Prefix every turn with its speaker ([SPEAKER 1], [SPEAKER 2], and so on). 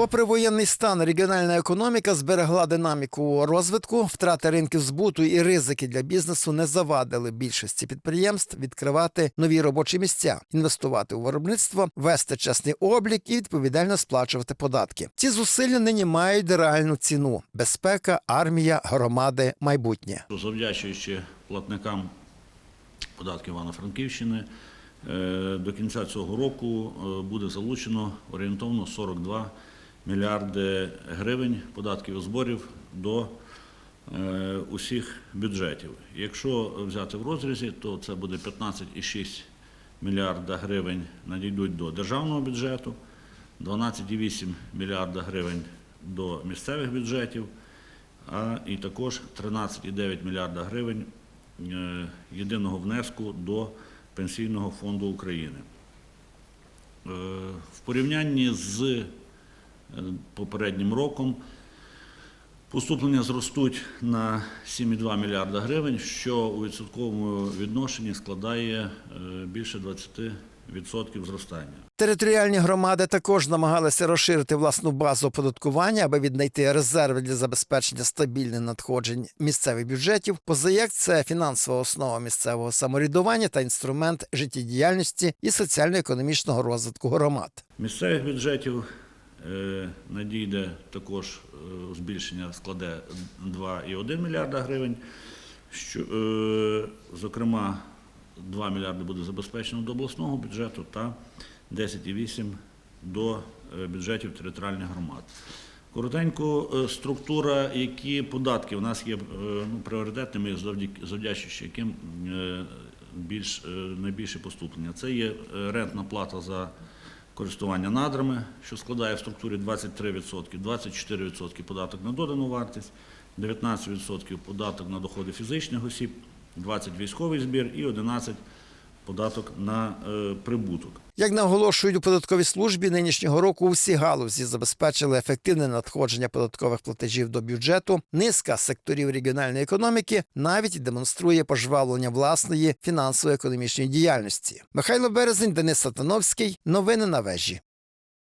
[SPEAKER 1] Попри воєнний стан, регіональна економіка зберегла динаміку розвитку, втрати ринків збуту і ризики для бізнесу не завадили більшості підприємств відкривати нові робочі місця, інвестувати у виробництво, вести чесний облік і відповідально сплачувати податки. Ці зусилля нині мають реальну ціну: безпека, армія, громади, майбутнє.
[SPEAKER 2] Завдячуючи платникам податків Івано-Франківщини, е, до кінця цього року е, буде залучено орієнтовно 42 мільярди гривень податків і зборів до е, усіх бюджетів. Якщо взяти в розрізі, то це буде 15,6 мільярда гривень надійдуть до державного бюджету, 12,8 мільярда гривень до місцевих бюджетів, а і також 13,9 мільярда гривень е, єдиного внеску до Пенсійного фонду України. Е, В порівнянні з попереднім роком поступлення зростуть на 7,2 мільярда гривень, що у відсотковому відношенні складає е, більше 20% зростання.
[SPEAKER 1] Територіальні громади також намагалися розширити власну базу оподаткування, аби віднайти резерви для забезпечення стабільних надходжень місцевих бюджетів. Позаяк це фінансова основа місцевого самоврядування та інструмент життєдіяльності і соціально-економічного розвитку громад.
[SPEAKER 2] Місцевих бюджетів е, надійде також е, збільшення складе 2,1 мільярда гривень. Що, е, зокрема, 2 мільярди буде забезпечено до обласного бюджету та 10,8 до е, бюджетів територіальних громад. Коротенько, е, структура, які податки у нас є е, ну, пріоритетними, завдячуючи яким е, більш, е, найбільше поступлення. Це є е, рентна плата за користування надрами, що складає в структурі 23%, 24% податок на додану вартість, 19% податок на доходи фізичних осіб, 20% військовий збір і 11% податок на е, прибуток.
[SPEAKER 1] Як наголошують у податковій службі, нинішнього року усі галузі забезпечили ефективне надходження податкових платежів до бюджету. Низка секторів регіональної економіки навіть демонструє пожвавлення власної фінансово-економічної діяльності. Михайло Березень, Денис Сатановський. Новини на вежі.